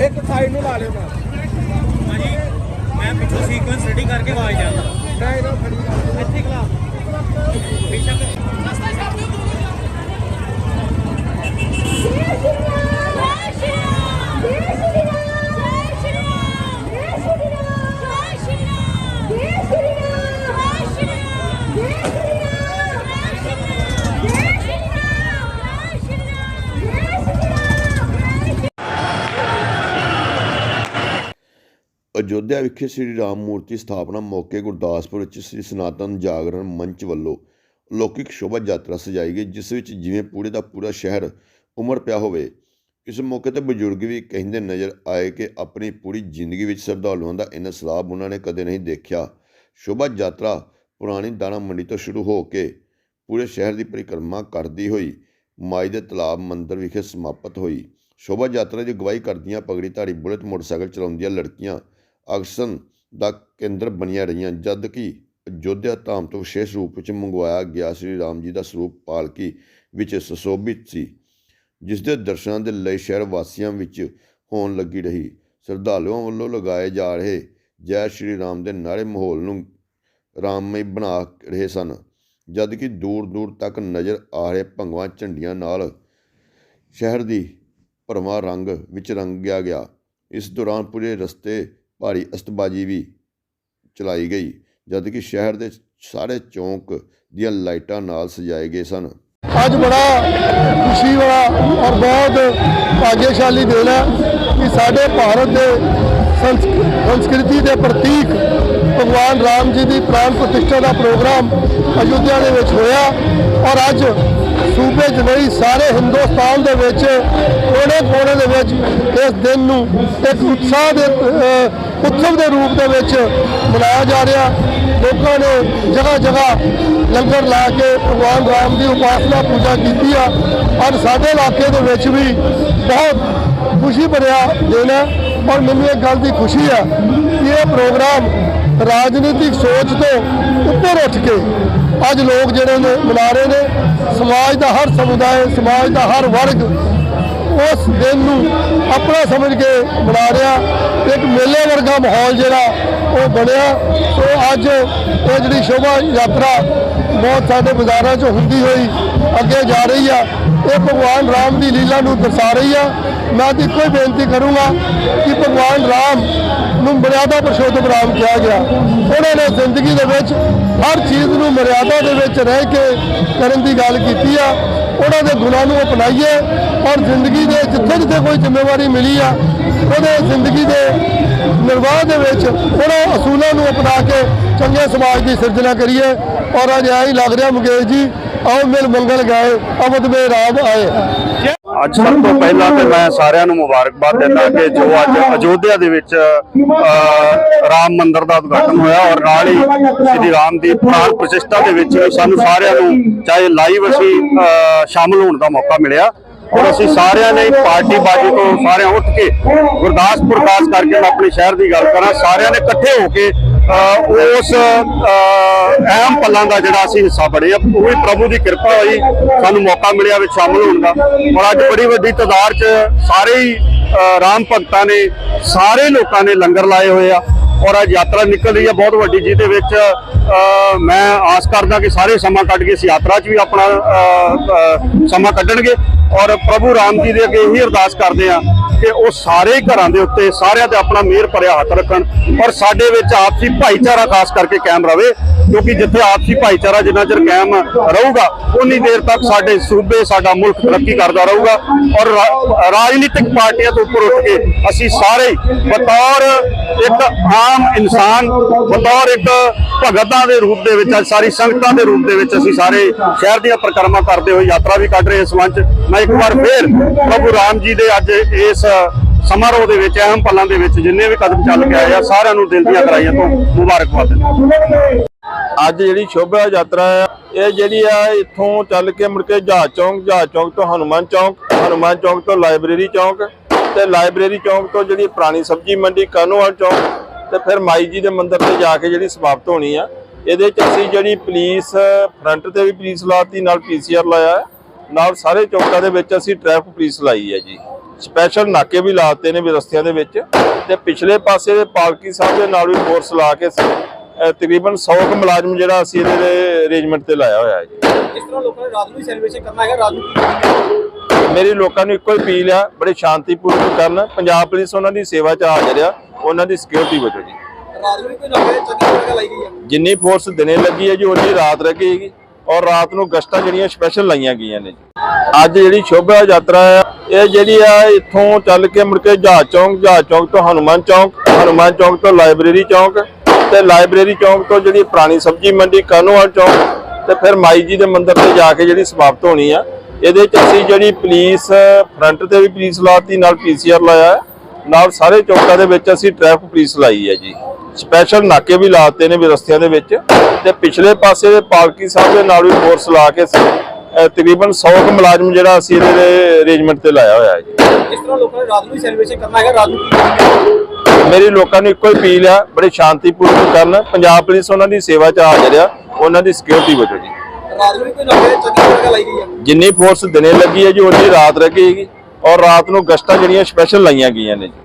ਇੱਕ ਸਾਈਡ ਨੂੰ ਲਾ ਲਿਓ ਹਾਂਜੀ ਮੈਂ ਪਿੱਛੋਂ ਸੀਕੁਐਂਸ ਰੈਡੀ ਕਰਕੇ ਆਵਾਜ਼ ਜਾਂਦਾ ਇੱਥੇ ਖਲਾ ਬੇਸ਼ੱਕ ਅਯੋਧਿਆ ਵਿਖੇ ਸ੍ਰੀ ਰਾਮ ਮੂਰਤੀ ਸਥਾਪਨਾ ਮੌਕੇ ਗੁਰਦਾਸਪੁਰ ਵਿੱਚ ਸ੍ਰੀ ਸਨਾਤਨ ਜਾਗਰਣ ਮੰਚ ਵੱਲੋਂ ਲੌਕਿਕ ਸ਼ੋਭਾ ਯਾਤਰਾ ਸਜਾਈ ਗਈ, ਜਿਸ ਵਿੱਚ ਜਿਵੇਂ ਪੂਰੇ ਦਾ ਪੂਰਾ ਸ਼ਹਿਰ ਉਮਰ ਪਿਆ ਹੋਵੇ। ਇਸ ਮੌਕੇ ਤੇ ਬਜ਼ੁਰਗ ਵੀ ਕਹਿੰਦੇ ਨਜ਼ਰ ਆਏ ਕਿ ਆਪਣੀ ਪੂਰੀ ਜ਼ਿੰਦਗੀ ਵਿੱਚ ਸ਼ਰਧਾਲੂਆਂ ਦਾ ਇੰਨਾ ਸਲਾਬ ਉਹਨਾਂ ਨੇ ਕਦੇ ਨਹੀਂ ਦੇਖਿਆ। ਸ਼ੋਭਾ ਯਾਤਰਾ ਪੁਰਾਣੀ ਦਾਣਾ ਮੰਡੀ ਤੋਂ ਸ਼ੁਰੂ ਹੋ ਕੇ ਪੂਰੇ ਸ਼ਹਿਰ ਦੀ ਪਰਿਕਰਮਾ ਕਰਦੀ ਹੋਈ, ਮਾਈ ਦੇ ਤਲਾਬ ਮੰਦਿਰ ਵਿਖੇ ਸਮਾਪਤ ਹੋਈ। ਸ਼ੋਭਾ ਯਾਤਰਾ ਦੀ ਅਗਵਾਈ ਕਰਦੀਆਂ ਪਗੜੀ ਧਾਰੀ ਬੁਲਟ ਮੋਟਰਸਾਈਕਲ ਚਲਾਉਂਦੀਆਂ ਲੜਕੀਆਂ ਆਕਰਸ਼ਣ ਦਾ ਕੇਂਦਰ ਬਣੀਆਂ ਰਹੀਆਂ, ਜਦ ਕਿ ਅਯੋਧਿਆ ਧਾਮ ਤੋਂ ਵਿਸ਼ੇਸ਼ ਰੂਪ ਵਿੱਚ ਮੰਗਵਾਇਆ ਗਿਆ ਸ੍ਰੀ ਰਾਮ ਜੀ ਦਾ ਸਰੂਪ ਪਾਲਕੀ ਵਿੱਚ ਸੁਸ਼ੋਭਿਤ ਸੀ, ਜਿਸ ਦੇ ਦਰਸ਼ਨਾਂ ਦੇ ਲਈ ਸ਼ਹਿਰ ਵਾਸੀਆਂ ਵਿੱਚ ਹੋਣ ਲੱਗੀ ਰਹੀ। ਸ਼ਰਧਾਲੂਆਂ ਵੱਲੋਂ ਲਗਾਏ ਜਾ ਰਹੇ ਜੈ ਸ਼੍ਰੀ ਰਾਮ ਦੇ ਨਾਰੇ ਮਾਹੌਲ ਨੂੰ ਰਾਮਮਈ ਬਣਾ ਰਹੇ ਸਨ, ਜਦ ਕਿ ਦੂਰ ਦੂਰ ਤੱਕ ਨਜ਼ਰ ਆ ਰਹੇ ਭੰਗਵਾਂ ਝੰਡੀਆਂ ਨਾਲ ਸ਼ਹਿਰ ਦੀ ਭਰਵਾਂ ਰੰਗ ਵਿੱਚ ਰੰਗਿਆ ਗਿਆ। ਇਸ ਦੌਰਾਨ ਪੂਰੇ ਰਸਤੇ ਭਾਰੀ ਅਸਤਬਾਜੀ ਵੀ ਚਲਾਈ ਗਈ, ਜਦਕਿ ਸ਼ਹਿਰ ਦੇ ਸਾਰੇ ਚੌਂਕ ਦੀਆਂ ਲਾਈਟਾਂ ਨਾਲ ਸਜਾਏ ਗਏ ਸਨ। ਅੱਜ ਬੜਾ ਖੁਸ਼ੀ ਵਾਲਾ ਔਰ ਬਹੁਤ ਭਾਗਿਆਸ਼ਾਲੀ ਦਿਨ ਹੈ ਕਿ ਸਾਡੇ ਭਾਰਤ ਦੇ ਸੰਸਕ੍ਰਿਤੀ ਦੇ ਪ੍ਰਤੀਕ ਭਗਵਾਨ ਰਾਮ ਜੀ ਦੀ ਪ੍ਰਾਣ ਪ੍ਰਤਿਸ਼ਠਾ ਦਾ ਪ੍ਰੋਗਰਾਮ ਅਯੁੱਧਿਆ ਦੇ ਵਿੱਚ ਹੋਇਆ ਔਰ ਅੱਜ ਸੂਬੇ 'ਚ ਨਹੀਂ, ਸਾਰੇ ਹਿੰਦੁਸਤਾਨ ਦੇ ਵਿੱਚ ਕੋਨੇ ਕੋਨੇ ਦੇ ਵਿੱਚ ਇਸ ਦਿਨ ਨੂੰ ਇੱਕ ਉਤਸ਼ਾਹ ਦੇ ਉਤਸਵ ਦੇ ਰੂਪ ਦੇ ਵਿੱਚ ਮਨਾਇਆ ਜਾ ਰਿਹਾ। ਲੋਕਾਂ ਨੇ ਜਗ੍ਹਾ ਜਗ੍ਹਾ ਲੰਗਰ ਲਾ ਕੇ ਭਗਵਾਨ ਰਾਮ ਦੀ ਉਪਾਸਨਾ ਪੂਜਾ ਕੀਤੀ ਆ। ਔਰ ਸਾਡੇ ਇਲਾਕੇ ਦੇ ਵਿੱਚ ਵੀ ਬਹੁਤ ਖੁਸ਼ੀ ਭਰਿਆ ਦਿਨ ਹੈ ਔਰ ਮੈਨੂੰ ਇਹ ਗੱਲ ਦੀ ਖੁਸ਼ੀ ਹੈ ਕਿ ਇਹ ਪ੍ਰੋਗਰਾਮ ਰਾਜਨੀਤਿਕ ਸੋਚ ਤੋਂ ਉੱਪਰ ਉੱਠ ਕੇ ਅੱਜ ਲੋਕ ਜਿਹੜੇ ਨੇ ਮਨਾ ਰਹੇ ਨੇ। ਸਮਾਜ ਦਾ ਹਰ ਸਮੁਦਾਇ, ਸਮਾਜ ਦਾ ਹਰ ਵਰਗ ਉਸ ਦਿਨ ਨੂੰ ਆਪਣਾ ਸਮਝ ਕੇ ਮਨਾ ਰਿਹਾ। ਇੱਕ ਮੇਲੇ ਵਰਗਾ ਮਾਹੌਲ ਜਿਹੜਾ, ਉਹ ਬਣਿਆ। ਸੋ ਅੱਜ ਇਹ ਜਿਹੜੀ ਸ਼ੋਭਾ ਯਾਤਰਾ ਬਹੁਤ ਸਾਡੇ ਬਾਜ਼ਾਰਾਂ 'ਚ ਹੁੰਦੀ ਹੋਈ ਅੱਗੇ ਜਾ ਰਹੀ ਆ। ਇਹ ਭਗਵਾਨ ਰਾਮ ਦੀ ਲੀਲਾ ਨੂੰ ਦਰਸਾ ਰਹੀ ਆ। ਮੈਂ ਤਾਂ ਇੱਕੋ ਹੀ ਬੇਨਤੀ ਕਰੂੰਗਾ ਕਿ ਭਗਵਾਨ ਰਾਮ ਨੂੰ ਮਰਿਆਦਾ ਪੁਰਸ਼ੋਤਮ ਰਾਮ ਕਿਹਾ ਗਿਆ। ਉਹਨਾਂ ਨੇ ਜ਼ਿੰਦਗੀ ਦੇ ਵਿੱਚ ਹਰ ਚੀਜ਼ ਨੂੰ ਮਰਿਆਦਾ ਦੇ ਵਿੱਚ ਰਹਿ ਕੇ ਕਰਨ ਦੀ ਗੱਲ ਕੀਤੀ ਆ। ਉਹਨਾਂ ਦੇ ਗੁਣਾਂ ਨੂੰ ਅਪਣਾਈਏ ਔਰ ਜ਼ਿੰਦਗੀ ਦੇ ਜਿੱਥੇ ਜਿੱਥੇ ਕੋਈ ਜ਼ਿੰਮੇਵਾਰੀ ਮਿਲੀ ਆ, ਉਹਦੇ ਜ਼ਿੰਦਗੀ ਦੇ ਨਿਰਵਾਹ ਦੇ ਵਿੱਚ ਉਹਨਾਂ ਅਸੂਲਾਂ ਨੂੰ ਅਪਣਾ ਕੇ ਚੰਗੇ ਸਮਾਜ ਦੀ ਸਿਰਜਣਾ ਕਰੀਏ। ਔਰ ਅੱਜ ਐ ਹੀ ਲੱਗ ਰਿਹਾ ਮੁਕੇਸ਼ ਜੀ ਆਓ ਮਿਲ ਮੰਗਲ ਗਏ ਅਵਧ ਮੇ ਰਾਮ ਆਏ। ਅੱਜ ਸਭ ਤੋਂ ਪਹਿਲਾਂ ਤੇ ਮੈਂ ਸਾਰਿਆਂ ਨੂੰ ਮੁਬਾਰਕਬਾਦ ਦਿੰਦਾ ਕਿ ਜੋ ਅੱਜ ਅਯੋਧਿਆ ਦੇ ਵਿੱਚ ਰਾਮ ਮੰਦਿਰ ਦਾ ਉਦਘਾਟਨ ਹੋਇਆ ਔਰ ਨਾਲ ਹੀ ਸ੍ਰੀ ਰਾਮ ਦੀ ਪ੍ਰਾਣ ਪ੍ਰਤਿਸ਼ਠਾ ਦੇ ਵਿੱਚ ਸਾਨੂੰ ਸਾਰਿਆਂ ਨੂੰ ਚਾਹੇ ਲਾਈਵ ਅਸੀਂ ਸ਼ਾਮਲ ਹੋਣ ਦਾ ਮੌਕਾ ਮਿਲਿਆ। ਔਰ ਅਸੀਂ ਸਾਰਿਆਂ ਨੇ ਪਾਰਟੀ ਬਾਜੀ ਤੋਂ ਸਾਰਿਆਂ ਉੱਠ ਕੇ ਗੁਰਦਾਸਪੁਰ ਖਾਸ ਕਰਕੇ ਮੈਂ ਆਪਣੇ ਸ਼ਹਿਰ ਦੀ ਗੱਲ ਕਰਾਂ, ਸਾਰਿਆਂ ਨੇ ਇਕੱਠੇ ਹੋ ਕੇ ਉਸ ਅਹਿਮ ਪਲਾਂ ਦਾ ਜਿਹੜਾ ਅਸੀਂ ਹਿੱਸਾ ਬਣੇ ਆ, ਉਹ ਵੀ ਪ੍ਰਭੂ ਦੀ ਕਿਰਪਾ ਹੋਈ, ਸਾਨੂੰ ਮੌਕਾ ਮਿਲਿਆ ਵਿੱਚ ਸ਼ਾਮਲ ਹੋਣ ਦਾ। ਔਰ ਅੱਜ ਬੜੀ ਵੱਡੀ ਤਾਦਾਦ 'ਚ ਸਾਰੇ ਹੀ ਰਾਮ ਭਗਤਾਂ ਨੇ, ਸਾਰੇ ਲੋਕਾਂ ਨੇ ਲੰਗਰ ਲਾਏ ਹੋਏ ਆ ਔਰ ਅੱਜ ਯਾਤਰਾ ਨਿਕਲ ਰਹੀ ਹੈ ਬਹੁਤ ਵੱਡੀ, ਜਿਹਦੇ ਵਿੱਚ ਮੈਂ ਆਸ ਕਰਦਾ ਕਿ ਸਾਰੇ ਸਮਾਂ ਕੱਢ ਕੇ ਇਸ ਯਾਤਰਾ 'ਚ ਵੀ ਆਪਣਾ ਸਮਾਂ ਕੱਢਣਗੇ ਔਰ ਪ੍ਰਭੂ ਰਾਮ ਜੀ ਦੇ ਅੱਗੇ ਇਹੀ ਅਰਦਾਸ ਕਰਦੇ ਆ ਕਿ ਉਹ ਸਾਰੇ ਘਰਾਂ ਦੇ ਉੱਤੇ ਸਾਰਿਆਂ ਤੇ ਆਪਣਾ ਮਿਹਰ ਭਰਿਆ ਹੱਥ ਰੱਖਣ, ਔਰ ਸਾਡੇ ਵਿੱਚ ਆਪਸੀ ਭਾਈਚਾਰਾ ਖਾਸ ਕਰਕੇ ਕਾਇਮ ਰਵੇ, ਕਿਉਂਕਿ ਜਿੱਥੇ ਆਪਸੀ ਭਾਈਚਾਰਾ ਜਿੰਨਾ ਚਿਰ ਕਾਇਮ ਰਹੂਗਾ, ਉਨੀ ਦੇਰ ਤੱਕ ਸਾਡੇ ਸੂਬੇ, ਸਾਡਾ ਮੁਲਕ ਤਰੱਕੀ ਕਰਦਾ ਰਹੂਗਾ, ਔਰ ਰਾ- ਰਾਜਨੀਤਿਕ ਪਾਰਟੀਆਂ ਤੋਂ ਉੱਪਰ ਉੱਠ ਕੇ ਅਸੀਂ ਸਾਰੇ ਬਤੌਰ ਇੱਕ ਆਮ ਇਨਸਾਨ, ਬਤੌਰ ਇੱਕ ਭਗਤਾਂ ਦੇ ਰੂਪ ਦੇ ਵਿੱਚ, ਅੱਜ ਸਾਰੀ ਸੰਗਤਾਂ ਦੇ ਰੂਪ ਦੇ ਵਿੱਚ ਅਸੀਂ ਸਾਰੇ ਸ਼ਹਿਰ ਦੀਆਂ ਪਰਿਕਰਮਾ ਕਰਦੇ ਹੋਏ ਯਾਤਰਾ ਵੀ ਕੱਢ ਰਹੇ ਇਸ ਮੰਚ। ਮੈਂ ਇੱਕ ਵਾਰ ਫੇਰ ਪ੍ਰਭੂ ਰਾਮ ਜੀ ਦੇ ਅੱਜ ਇਸ ਸਮਾਰੋਹ ਦੇ ਵਿੱਚ, ਅਹਿਮ ਪਲਾਂ ਦੇ ਵਿੱਚ ਜਿੰਨੇ ਵੀ ਕਦਮ ਚੱਲ ਕੇ ਆਏ ਆ, ਸਾਰਿਆਂ ਨੂੰ ਦਿਲ ਦੀਆਂ ਗਹਿਰਾਈਆਂ ਤੋਂ ਮੁਬਾਰਕਬਾਦ ਦਿੰਦਾ ਅੱਜ ਜਿਹੜੀ ਸ਼ੋਭਾ ਯਾਤਰਾ ਆ, ਇਹ ਜਿਹੜੀ ਆ ਇੱਥੋਂ ਚੱਲ ਕੇ ਮੁੜ ਕੇ ਜਹਾਜ਼ ਚੌਂਕ ਜਹਾਜ਼ ਚੌਂਕ ਤੋਂ ਹਨੂਮਾਨ ਚੌਂਕ ਹਨੂਮਾਨ ਚੌਂਕ ਤੋਂ ਲਾਇਬ੍ਰੇਰੀ ਚੌਂਕ ਤੇ ਲਾਇਬ੍ਰੇਰੀ ਚੌਂਕ ਤੋਂ ਜਿਹੜੀ ਪੁਰਾਣੀ ਸਬਜ਼ੀ ਮੰਡੀ ਕਾਨੂੰਵਾਲ ਚੌਂਕ ਤੇ ਫਿਰ ਮਾਈ ਜੀ ਦੇ ਮੰਦਿਰ ਤੇ ਜਾ ਕੇ ਜਿਹੜੀ ਸਮਾਪਤ ਹੋਣੀ ਆ। ਇਹਦੇ ਚ ਅਸੀਂ ਜਿਹੜੀ ਪੁਲਿਸ, ਫਰੰਟ ਤੇ ਵੀ ਪੁਲਿਸ ਲਾਤੀ, ਨਾਲ ਪੀਸੀਆਰ ਲਾਇਆ। ਨਾਲ ਸਾਰੇ ਚੌਕਾਂ ਦੇ ਵਿੱਚ ਅਸੀਂ ਟ੍ਰੈਫਿਕ ਪੁਲਿਸ ਲਾਈ ਹੈ ਜੀ। ਸਪੈਸ਼ਲ ਨਾਕੇ ਵੀ ਲਾਤੇ ਨੇ ਵੀ ਰਸਤਿਆਂ ਦੇ ਵਿੱਚ ਤੇ ਪਿਛਲੇ ਪਾਸੇ ਦੇ ਪਾਲਕੀ ਸਾਹਿਬ ਦੇ ਨਾਲ ਵੀ ਫੋਰਸ ਲਾ ਕੇ ਤਕਰੀਬਨ 100 ਕੁ ਮੁਲਾਜ਼ਮ ਜਿਹੜਾ ਅਸੀਂ ਇਹਦੇ ਅਰੇਂਜਮੈਂਟ ਤੇ ਲਾਇਆ ਹੋਇਆ ਹੈ ਜੀ। ਇਸ ਤਰ੍ਹਾਂ ਲੋਕਾਂ ਨੇ ਰਾਤ ਨੂੰ ਵੀ ਸੈਲੀਬ੍ਰੇਸ਼ਨ ਕਰਨਾ ਹੈਗਾ ਰਾਤ ਨੂੰ ਕੀ ਕਰਨਾ ਮੇਰੀ ਲੋਕਾਂ ਨੂੰ ਇੱਕੋ ਹੀ ਅਪੀਲ ਆ ਬੜੇ ਸ਼ਾਂਤੀਪੂਰਵਕ ਕਰਨ ਪੰਜਾਬ ਪੁਲਿਸ ਉਹਨਾਂ ਦੀ ਸੇਵਾ 'ਚ ਆ ਉਹਨਾਂ ਦੀ ਸਿਕਿਉਰਿਟੀ ਵਜੋਂ ਜੀ। ਰਾਤ ਨੂੰ ਵੀ ਕੋਈ ਨਵੇਂ ਜਗ੍ਹਾ ਲਾਈ ਗਈ ਹੈ? ਜਿੰਨੀ ਫੋਰਸ ਦਿਨੇ ਲੱਗੀ ਹੈ ਜੀ ਉਨੀ ਰਾਤ ਲੱਗੇਗੀ ਔਰ ਰਾਤ ਨੂੰ ਗਸ਼ਤਾਂ ਜਿਹੜੀਆਂ ਸਪੈਸ਼ਲ ਲਾਈਆਂ ਗਈਆਂ ਨੇ ਜੀ। ਅੱਜ ਜਿਹੜੀ ਸ਼ੋਭਾ ਯਾਤਰਾ ਹੈ ਇਹ ਜਿਹੜੀ ਆ ਇੱਥੋਂ ਚੱਲ ਕੇ ਮੁੜ ਕੇ ਜਹਾਜ਼ ਚੌਂਕ ਜਹਾਜ਼ ਚੌਂਕ ਤੋਂ ਹਨੂਮਾਨ ਚੌਂਕ ਹਨੂਮਾਨ ਚੌਂਕ ਤੋਂ ਲਾਇਬ੍ਰੇਰੀ ਚੌਂਕ ਤੇ ਲਾਇਬ੍ਰੇਰੀ ਚੌਂਕ ਤੋਂ ਜਿਹੜੀ ਪੁਰਾਣੀ ਸਬਜ਼ੀ ਮੰਡੀ ਕਾਨੂੰਵਾਲ ਚੌਂਕ ਤੇ ਫਿਰ ਮਾਈ ਜੀ ਦੇ ਮੰਦਿਰ ਤੇ ਜਾ ਕੇ ਜਿਹੜੀ ਸਮਾਪਤ ਹੋਣੀ ਆ। ਇਹਦੇ ਚ ਅਸੀਂ ਜਿਹੜੀ ਪੁਲਿਸ ਫਰੰਟ ਤੇ ਵੀ ਪੁਲਿਸ ਲਾਤੀ, ਨਾਲ ਪੀਸੀਆਰ ਲਾਇਆ। ਨਾਲ ਸਾਰੇ ਚੌਕਾਂ ਦੇ ਵਿੱਚ ਅਸੀਂ ਟ੍ਰੈਫਿਕ ਪੁਲਿਸ ਲਾਈ ਹੈ ਜੀ। ਸਪੈਸ਼ਲ ਨਾਕੇ ਵੀ ਲਾਤੇ ਨੇ ਵੀ ਰਸਤਿਆਂ ਦੇ ਵਿੱਚ ਤੇ ਪਿਛਲੇ ਪਾਸੇ ਦੇ ਪਾਲਕੀ ਸਾਹਿਬ ਦੇ ਨਾਲ ਵੀ ਫੋਰਸ ਲਾ ਕੇ ਤਕਰੀਬਨ 100 ਕੁ ਮੁਲਾਜ਼ਮ ਜਿਹੜਾ ਅਸੀਂ ਇਹਦੇ ਅਰੇਂਜਮੈਂਟ ਤੇ ਲਾਇਆ ਹੋਇਆ ਹੈ ਜੀ। ਇਸ ਤਰ੍ਹਾਂ ਲੋਕਾਂ ਨੇ ਰਾਤ ਨੂੰ ਸੈਲੀਬ੍ਰੇਸ਼ਨ ਕਰਨਾ ਹੈਗਾ? ਰਾਤ ਨੂੰ ਮੇਰੀ ਲੋਕਾਂ ਨੂੰ ਇੱਕੋ ਹੀ ਅਪੀਲ ਆ ਬੜੇ ਸ਼ਾਂਤੀਪੂਰਵਕ ਕਰਨ। ਪੰਜਾਬ ਪੁਲਿਸ ਉਹਨਾਂ ਦੀ ਸੇਵਾ 'ਚ ਹਾਜ਼ਰ ਆ ਉਹਨਾਂ ਦੀ ਸਿਕਿਉਰਿਟੀ ਵਜੋਂ ਜੀ। ਰਾਤ ਨੂੰ ਵੀ ਕੋਈ ਨਵੇਂ ਚੰਗੀ ਜਗ੍ਹਾ ਲਾਈ ਗਈ ਹੈ ਜਿੰਨੀ ਫੋਰਸ ਦਿਨੇ ਲੱਗੀ ਹੈ ਜੀ ਉਨੀ ਰਾਤ ਲੱਗੇਗੀ ਔਰ ਰਾਤ ਨੂੰ ਗਸ਼ਤਾਂ ਜਿਹੜੀਆਂ ਸਪੈਸ਼ਲ ਲਾਈਆਂ ਗਈਆਂ ਨੇ